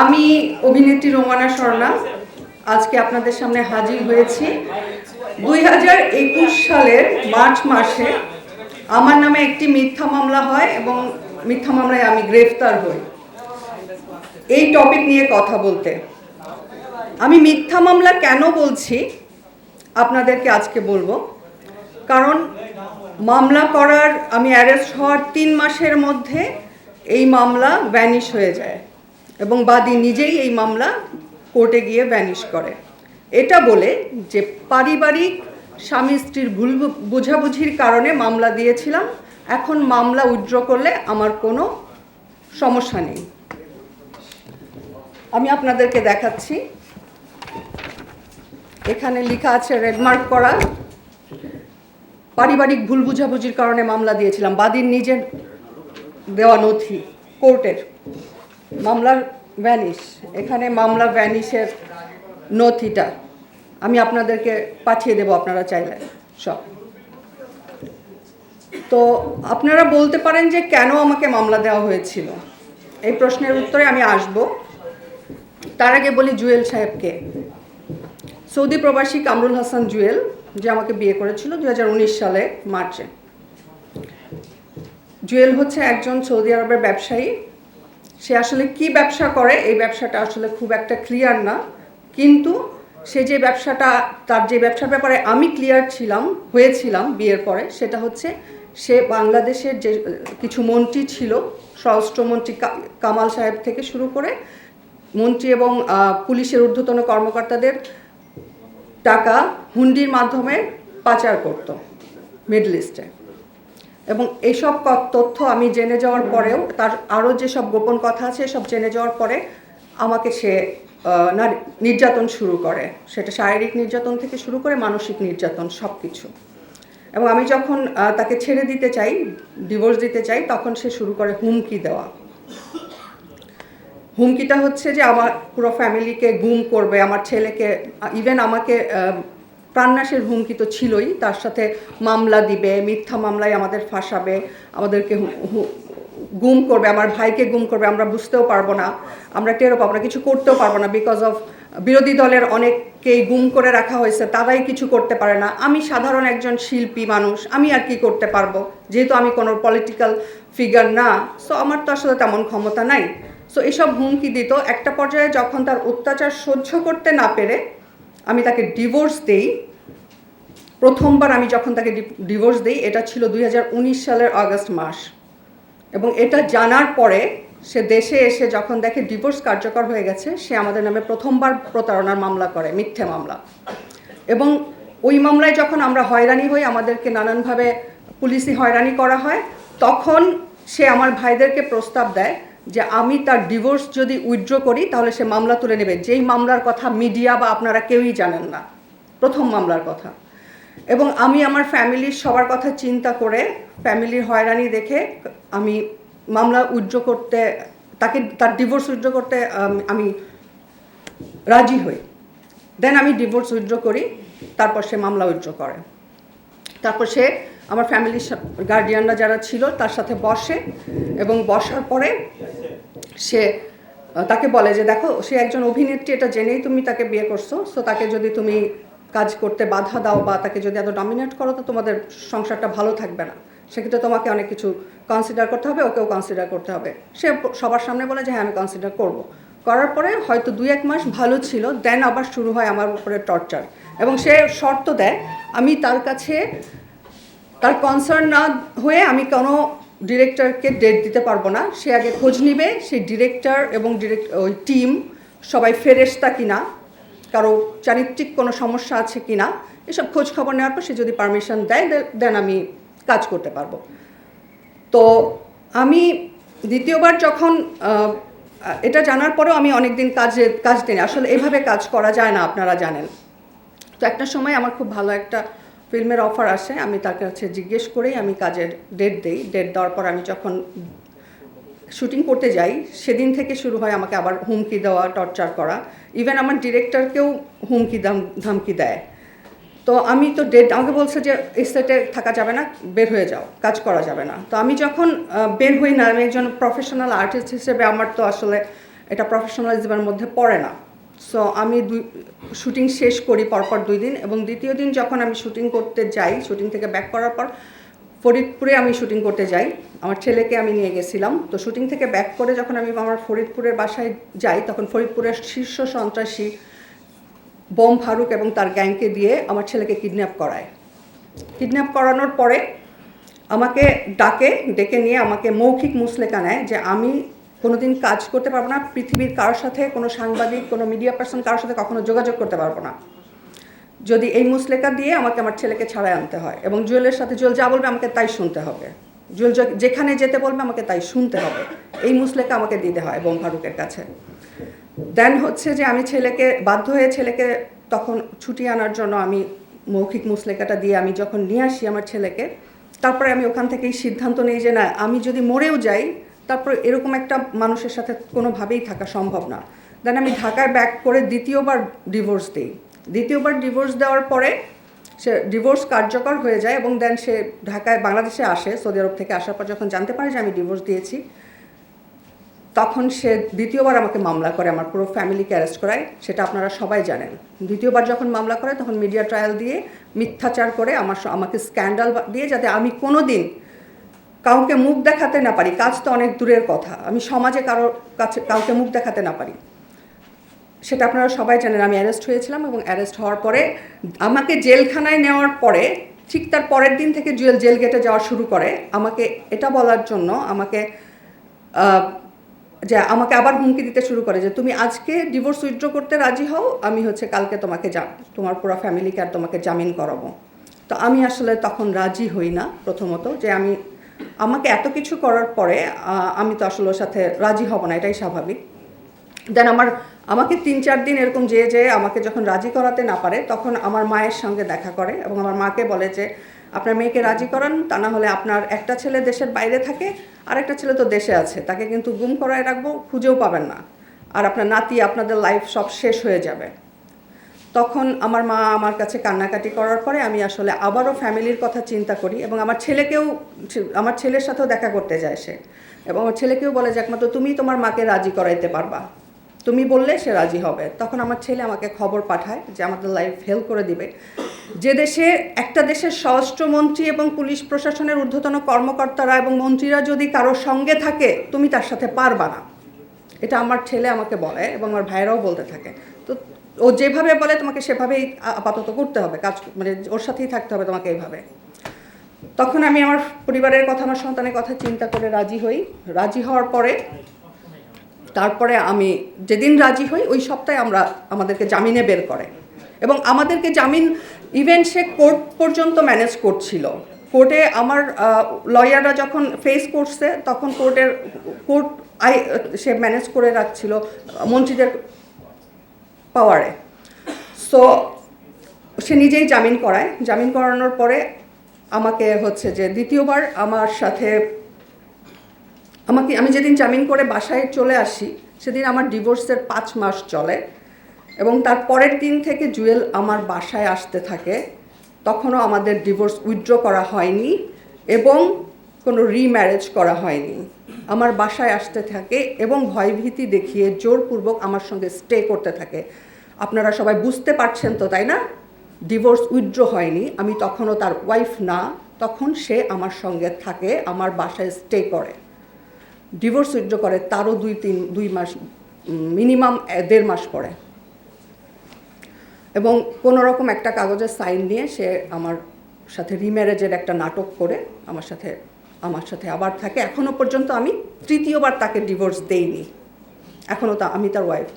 আমি অভিনেত্রী রোমানা স্বর্ণা আজকে আপনাদের সামনে হাজির হয়েছি। দুই হাজার একুশ সালের মার্চ মাসে আমার নামে একটি মিথ্যা মামলা হয় এবং মিথ্যা মামলায় আমি গ্রেফতার হই। এই টপিক নিয়ে কথা বলতে। আমি মিথ্যা মামলা কেন বলছি আপনাদেরকে আজকে বলব। কারণ মামলা করার, আমি অ্যারেস্ট হওয়ার তিন মাসের মধ্যে এই মামলা ভ্যানিশ হয়ে যায়। এবং বাদী নিজেই এই মামলা কোর্টে গিয়ে ভ্যানিশ করে। এটা বলে যে পারিবারিক স্বামী স্ত্রীর ভুল বোঝাবুঝির কারণে মামলা দিয়েছিলাম, এখন মামলা উইথড্র করলে আমার কোনো সমস্যা নেই। আমি আপনাদেরকে দেখাচ্ছি। এখানে লেখা আছে রেডমার্ক করা। পারিবারিক ভুল বুঝাবুঝির কারণে মামলা দিয়েছিলাম, বাদীর নিজের দেওয়া নথি কোর্টের। মামলার ভ্যানিশ এখানে মামলা ভ্যানিশের নথিটা আমি আপনাদেরকে পাঠিয়ে দেব, আপনারা চাইলে। সব। তো আপনারা বলতে পারেন যে কেন আমাকে মামলা দেওয়া হয়েছিল? এই প্রশ্নের উত্তরে আমি আসব। তার আগে বলি জুয়েল সাহেবকে। সৌদি প্রবাসী কামরুল হাসান জুয়েল, যে আমাকে বিয়ে করেছিল দুই হাজার উনিশ সালে, মার্চে। জুয়েল হচ্ছে একজন সৌদি আরবের ব্যবসায়ী। সে আসলে কি ব্যবসা করে, এই ব্যবসাটা আসলে খুব একটা ক্লিয়ার না। কিন্তু সে যে ব্যবসাটা, তার যে ব্যবসার ব্যাপারে আমি ক্লিয়ার ছিলাম, হয়েছিলাম বিয়ের পরে, সেটা হচ্ছে সে বাংলাদেশের যে, কিছু মন্ত্রী ছিল স্বরাষ্ট্রমন্ত্রী কামাল সাহেব থেকে শুরু করে মন্ত্রী এবং পুলিশের ঊর্ধ্বতন কর্মকর্তাদের টাকা হুন্ডির মাধ্যমে পাচার করত মিডল ইস্টে এবং এইসব তথ্য আমি জেনে যাওয়ার পরেও তার আরও যেসব গোপন কথা আছে সব জেনে যাওয়ার পরে আমাকে সে নির্যাতন শুরু করে। সেটা শারীরিক নির্যাতন থেকে শুরু করে মানসিক নির্যাতন সব কিছু এবং আমি যখন তাকে ছেড়ে দিতে চাই ডিভোর্স দিতে চাই, তখন সে শুরু করে হুমকি দেওয়া। হুমকিটা হচ্ছে যে আমার পুরো ফ্যামিলিকে গুম করবে, আমার ছেলেকে ইভেন আমাকে প্রাণনাশের হুমকি তো ছিলই, তার সাথে মামলা দিবে, মিথ্যা মামলায় আমাদের ফাঁসাবে, আমাদেরকে গুম করবে, আমার ভাইকে গুম করবে, আমরা বুঝতেও পারব না, আমরা টেরও পাবো না, কিছু করতেও পারব না বিকজ অফ বিরোধী দলের অনেককেই গুম করে রাখা হয়েছে, তারাই কিছু করতে পারে না। আমি সাধারণ একজন শিল্পী মানুষ, আমি আর কি করতে পারব? যেহেতু আমি কোনো পলিটিক্যাল ফিগার না সো আমার তো আসলে তেমন ক্ষমতা নাই। সো এসব হুমকি দিত, একটা পর্যায়ে যখন তার অত্যাচার সহ্য করতে না পেরে আমি তাকে ডিভোর্স দেই। প্রথমবার আমি যখন তাকে ডিভোর্স দিই, এটা ছিল দুই হাজার উনিশ সালের আগস্ট মাস। এবং এটা জানার পরে সে দেশে এসে যখন দেখে ডিভোর্স কার্যকর হয়ে গেছে, সে আমাদের নামে প্রথমবার প্রতারণার মামলা করে, মিথ্যে মামলা। এবং ওই মামলায় যখন আমরা হয়রানি হই, আমাদেরকে নানানভাবে পুলিশি হয়রানি করা হয়, তখন সে আমার ভাইদেরকে প্রস্তাব দেয় যে আমি তার ডিভোর্স যদি উইথড্র করি, তাহলে সে মামলা তুলে নেবে। যেই মামলার কথা মিডিয়া বা আপনারা কেউই জানেন না। প্রথম মামলার কথা। এবং আমি আমার ফ্যামিলির সবার কথা চিন্তা করে ফ্যামিলির হয়রানি দেখে আমি মামলা উইথড্র করতে, তাকে তার ডিভোর্স উইথড্র করতে, আমি রাজি হই। দেন আমি ডিভোর্স উইথড্র করি, তারপর সে মামলা উইথড্র করে। তারপর সে আমার ফ্যামিলির গার্ডিয়ানরা যারা ছিল, তার সাথে বসে এবং বসার পরে সে তাকে বলে যে, দেখো, সে একজন অভিনেত্রী, এটা জেনেই তুমি তাকে বিয়ে করছ সো তাকে যদি তুমি কাজ করতে বাধা দাও বা তাকে যদি এত ডমিনেট করো, তো তোমাদের সংসারটা ভালো থাকবে না। সেক্ষেত্রে তোমাকে অনেক কিছু কনসিডার করতে হবে, ওকেও কনসিডার করতে হবে। সে সবার সামনে বলে যে হ্যাঁ আমি কনসিডার করব। করার পরে হয়তো দুই এক মাস ভালো ছিল দেন আবার শুরু হয় আমার উপরে টর্চার এবং সে শর্ত দেয়, আমি তার কাছে তার কনসার্ন না হয়ে আমি কোনো ডিরেক্টরকে ডেট দিতে পারব না। সে আগে খোঁজ নিবে সেই ডিরেক্টর এবং ডিরেক্ট ওই টিম সবাই ফেরেস্তা কিনা, কারও চারিত্রিক কোনো সমস্যা আছে কি না এসব খোঁজ খবর নেওয়ার পর সে যদি পারমিশন দেয় দেন আমি কাজ করতে পারব। তো আমি দ্বিতীয়বার যখন এটা জানার পরেও আমি অনেকদিন কাজে কাজ দিই আসলে এভাবে কাজ করা যায় না, আপনারা জানেন। তো একটা সময় আমার খুব ভালো একটা ফিল্মের অফার আসে, আমি তার কাছে জিজ্ঞেস করেই আমি কাজের ডেট দেই। ডেট দেওয়ার পর আমি যখন শুটিং করতে যাই, সেদিন থেকে শুরু হয় আমাকে আবার হুমকি দেওয়া টর্চার করা। ইভেন আমার ডিরেক্টরকেও হুমকি ধমকি দেয়। তো আমি তো ডেট আমাকে বলছে যে, এই সেটে থাকা যাবে না, বের হয়ে যাও, কাজ করা যাবে না। তো আমি যখন বের হই না, আমি একজন প্রফেশনাল আর্টিস্ট হিসেবে, আমার তো আসলে এটা প্রফেশনালিজমের মধ্যে পড়ে না। সো আমি দুই শুটিং শেষ করি পরপর দুই দিন এবং দ্বিতীয় দিন যখন আমি শুটিং করতে যাই শুটিং থেকে ব্যাক করার পর ফরিদপুরে আমি শুটিং করতে যাই। আমার ছেলেকে আমি নিয়ে গেছিলাম। তো শুটিং থেকে ব্যাক করে যখন আমি আমার ফরিদপুরের বাসায় যাই, তখন ফরিদপুরের শীর্ষ সন্ত্রাসী বোম ফারুক এবং তার গ্যাংকে দিয়ে আমার ছেলেকে কিডন্যাপ করায়। কিডন্যাপ করানোর পরে আমাকে ডাকে, ডেকে নিয়ে আমাকে মৌখিক মুসলেকা নেয় যে আমি কোনোদিন কাজ করতে পারব না, পৃথিবীর কারোর সাথে, কোনো সাংবাদিক, কোনো মিডিয়া পার্সন কারোর সাথে কখনো যোগাযোগ করতে পারব না। যদি এই মুসলেকা দিয়ে আমাকে আমার ছেলেকে ছাড়াই আনতে হয় এবং জুয়েলের সাথে জুয়েল যা বলবে আমাকে তাই শুনতে হবে। জুয়েল যেখানে যেতে বলবে আমাকে তাই শুনতে হবে। এই মুসলেকা আমাকে দিতে হয় বোম ফারুকের কাছে। দেন হচ্ছে যে আমি ছেলেকে, বাধ্য হয়ে ছেলেকে তখন ছুটি আনার জন্য আমি মৌখিক মুসলেকাটা দিয়ে আমি যখন নিয়ে আসি আমার ছেলেকে, তারপরে আমি ওখান থেকেই সিদ্ধান্ত নিই যে না, আমি যদি মরেও যাই তারপর এরকম একটা মানুষের সাথে কোনোভাবেই থাকা সম্ভব না। দেন আমি ঢাকায় ব্যাক করে দ্বিতীয়বার ডিভোর্স দিই। দ্বিতীয়বার ডিভোর্স দেওয়ার পরে সে ডিভোর্স কার্যকর হয়ে যায় এবং দেন সে ঢাকায় বাংলাদেশে আসে, সৌদি আরব থেকে আসার পর যখন জানতে পারে যে আমি ডিভোর্স দিয়েছি, তখন সে দ্বিতীয়বার আমাকে মামলা করে, আমার পুরো ফ্যামিলিকে অ্যারেস্ট করায়। সেটা আপনারা সবাই জানেন। দ্বিতীয়বার যখন মামলা করে, তখন মিডিয়া ট্রায়াল দিয়ে মিথ্যাচার করে আমার আমাকে স্ক্যান্ডাল দিয়ে যাতে আমি কোনো দিন কাউকে মুখ দেখাতে না পারি, কাজ তো অনেক দূরের কথা। আমি সমাজে কারোর কাছে, কাউকে মুখ দেখাতে না পারি। সেটা আপনারা সবাই জানেন, আমি অ্যারেস্ট হয়েছিলাম এবং অ্যারেস্ট হওয়ার পরে আমাকে জেলখানায় নেওয়ার পরে, ঠিক তার পরের দিন থেকে জুয়েল জেল গেটে যাওয়া শুরু করে। আমাকে এটা বলার জন্য আমাকে যে আমাকে আবার হুমকি দিতে শুরু করে যে তুমি আজকে ডিভোর্স উইথড্র করতে রাজি হও, আমি হচ্ছে কালকে তোমাকে যা, তোমার পুরো ফ্যামিলিকে আর তোমাকে জামিন করাবো। তো আমি আসলে তখন রাজি হই না প্রথমত, যে আমি আমাকে এত কিছু করার পরে আমি তো আসলে ওর সাথে রাজি হব না, এটাই স্বাভাবিক। দেন আমার, আমাকে তিন চার দিন এরকম যেয়ে যেয়ে আমাকে যখন রাজি করাতে না পারে, তখন আমার মায়ের সঙ্গে দেখা করে এবং আমার মাকে বলে যে, আপনার মেয়েকে রাজি করান, তা না হলে আপনার একটা ছেলে দেশের বাইরে থাকে, আর একটা ছেলে তো দেশে আছে, তাকে কিন্তু গুম করায় রাখব, খুঁজেও পাবেন না। আর আপনার নাতি, আপনাদের লাইফ সব শেষ হয়ে যাবে। তখন আমার মা আমার কাছে কান্নাকাটি করার পরে আমি আসলে আবারও ফ্যামিলির কথা চিন্তা করি এবং আমার ছেলেকেও, আমার ছেলের সাথেও দেখা করতে যায় সে। এবং আমার ছেলেকেও বলে যে, একমাত্র তুমি তোমার মাকে রাজি করাইতে পারবা। তুমি বললে সে রাজি হবে। তখন আমার ছেলে আমাকে খবর পাঠায় যে, আমাদের লাইফ হেল্প করে দিবে। যে দেশে, একটা দেশের স্বরাষ্ট্রমন্ত্রী এবং পুলিশ প্রশাসনের ঊর্ধ্বতন কর্মকর্তারা এবং মন্ত্রীরা যদি কারোর সঙ্গে থাকে, তুমি তার সাথে পারবা না। এটা আমার ছেলে আমাকে বলে এবং আমার ভাইয়েরাও বলতে থাকে। তো ও যেভাবে বলে তোমাকে সেভাবেই আপাতত করতে হবে, কাজ মানে ওর সাথেই থাকতে হবে তোমাকে এইভাবে। তখন আমি আমার পরিবারের কথা, আমার সন্তানের কথা চিন্তা করে রাজি হই। রাজি হওয়ার পরে, তারপরে আমি যেদিন রাজি হই, ওই সপ্তাহে আমরা আমাদেরকে জামিনে বের করে। এবং আমাদেরকে জামিন ইভেন সে কোর্ট পর্যন্ত ম্যানেজ করছিল। কোর্টে আমার লয়াররা যখন ফেস করছে, তখন কোর্টের, কোর্ট আই, সে ম্যানেজ করে রাখছিল, মন্ত্রীদের পাওয়ারে। সো সে নিজেই জামিন করায়। জামিন করানোর পরে আমাকে হচ্ছে যে দ্বিতীয়বার আমার সাথে আমাকে, আমি যেদিন জামিন করে বাসায় চলে আসি, সেদিন আমার ডিভোর্সের পাঁচ মাস চলে এবং তার পরের দিন থেকে জুয়েল আমার বাসায় আসতে থাকে। তখনও আমাদের ডিভোর্স উইথড্র করা হয়নি এবং কোনো রিম্যারেজ করা হয়নি। আমার বাসায় আসতে থাকে এবং ভয়ভীতি দেখিয়ে জোরপূর্বক আমার সঙ্গে স্টে করতে থাকে। আপনারা সবাই বুঝতে পারছেন তো, তাই না? ডিভোর্স উইথড্র হয়নি, আমি তখনও তার ওয়াইফ না, তখন সে আমার সঙ্গে থাকে, আমার বাসায় স্টে করে। ডিভোর্স উইথড্র করে তারও দুই তিন, দুই মাস মিনিমাম দেড় মাস পরে। এবং কোনো রকম একটা কাগজে সাইন নিয়ে সে আমার সাথে রিম্যারেজের একটা নাটক করে, আমার সাথে আমার সাথে আবার থাকে। এখনও পর্যন্ত আমি তৃতীয়বার তাকে ডিভোর্স দেইনি। এখনও তা আমি তার ওয়াইফ